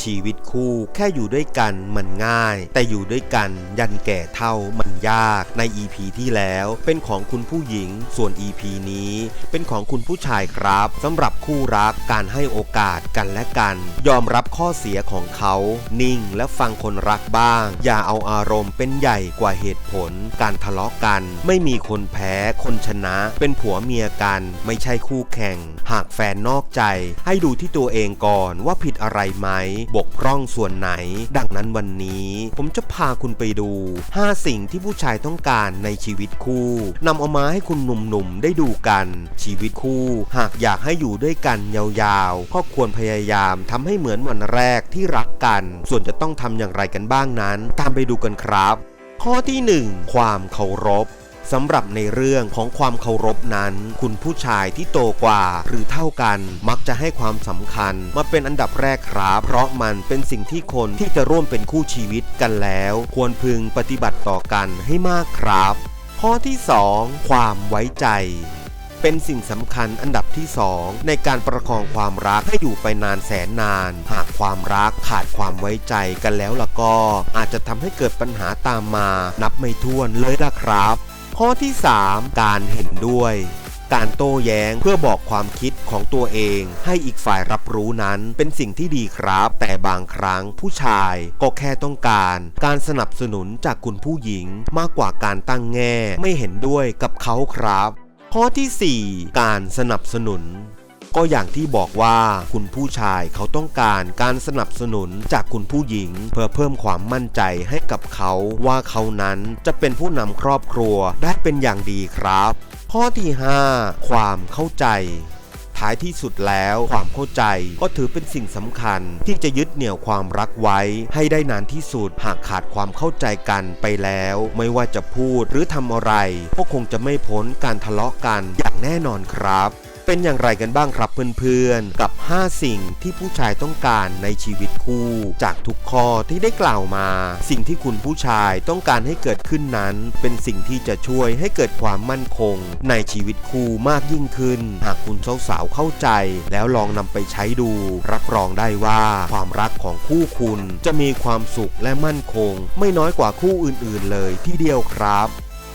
ชีวิตคู่แค่อยู่ด้วยกันมันง่าย แต่อยู่ด้วยกันยันแก่เท่ามันยากใน EP ที่แล้วเป็นของคุณผู้หญิงส่วน EP นี้ เป็นของคุณผู้ชายครับสำหรับคู่รักการให้โอกาสกันและกัน ยอมรับข้อเสียของเขา นิ่งและฟังคนรักบ้าง อย่าเอาอารมณ์เป็นใหญ่กว่าเหตุผล การทะเลาะกัน ไม่มีคนแพ้คนชนะ เป็นผัวเมียกันไม่ใช่คู่แข่ง หากแฟนนอกใจ ให้ดูที่ตัวเองก่อนว่าผิดอะไรไหมบกพร่องส่วนไหน ดังนั้นวันนี้ผมจะพาคุณไปดู 5 สิ่งที่ผู้ชายต้องการในชีวิตคู่นำเอามาให้คุณหนุ่มๆได้ดูกัน ชีวิตคู่ หากอยากให้อยู่ด้วยกันยาวๆ ก็ควรพยายามทำให้เหมือนวันแรกที่รักกัน ส่วนจะต้องทำอย่างไรกันบ้างนั้น ตามไปดูกันครับ ข้อที่ 1 ความเคารพ สำหรับในเรื่องของความเคารพนั้น คุณผู้ชายที่โตกว่าหรือเท่ากันมักจะให้ความสำคัญมาเป็นอันดับแรกครับ เพราะมันเป็นสิ่งที่คนที่จะร่วมเป็นคู่ชีวิตกันแล้ว ควรพึงปฏิบัติต่อกันให้มากครับ ข้อที่ 2 ความไว้ใจเป็นสิ่งสำคัญอันดับที่ 2 ในการประคองความรักให้อยู่ไปนานแสนนาน หากความรักขาดความไว้ใจกันแล้วล่ะก็ อาจจะทำให้เกิดปัญหาตามมา นับไม่ถ้วนเลยล่ะครับ ข้อที่ 3 การเห็นด้วย การโต้แย้งเพื่อบอกความคิดของตัวเอง ให้อีกฝ่ายรับรู้นั้นเป็นสิ่งที่ดีครับ แต่บางครั้งผู้ชายก็แค่ต้องการ การสนับสนุนจากคุณผู้หญิงมากกว่าการตั้งแง่ไม่เห็นด้วยกับเขาครับ ข้อที่ 4 การสนับสนุน ก็อย่างที่บอกว่าคุณผู้ชายเขาต้องการการสนับสนุนจากคุณผู้หญิง เพื่อเพิ่มความมั่นใจให้กับเขาว่าเขานั้นจะเป็นผู้นำครอบครัวได้เป็นอย่างดีครับ ข้อที่ 5 ความเข้าใจท้ายที่สุดแล้วความเข้าใจก็ถือเป็นสิ่งสำคัญ ที่จะยึดเหนี่ยวความรักไว้ ให้ได้นานที่สุดหากขาดความเข้าใจกันไปแล้ว ไม่ว่าจะพูดหรือทำอะไร ก็คงจะไม่พ้นการทะเลาะกันอย่างแน่นอนครับ เป็นอย่างไรกันบ้างครับเพื่อนๆ กับ 5 สิ่งที่ผู้ชายต้องการในชีวิตคู่ จากทุกข้อที่ได้กล่าวมา สิ่งที่คุณผู้ชายต้องการให้เกิดขึ้นนั้น เป็นสิ่งที่จะช่วยให้เกิดความมั่นคง ในชีวิตคู่มากยิ่งขึ้น หากคุณสาวๆเข้าใจ แล้วลองนำไปใช้ดู รับรองได้ว่า ความรักของคู่คุณจะมีความสุขและมั่นคง ไม่น้อยกว่าคู่อื่นๆ เลยที่เดียวครับ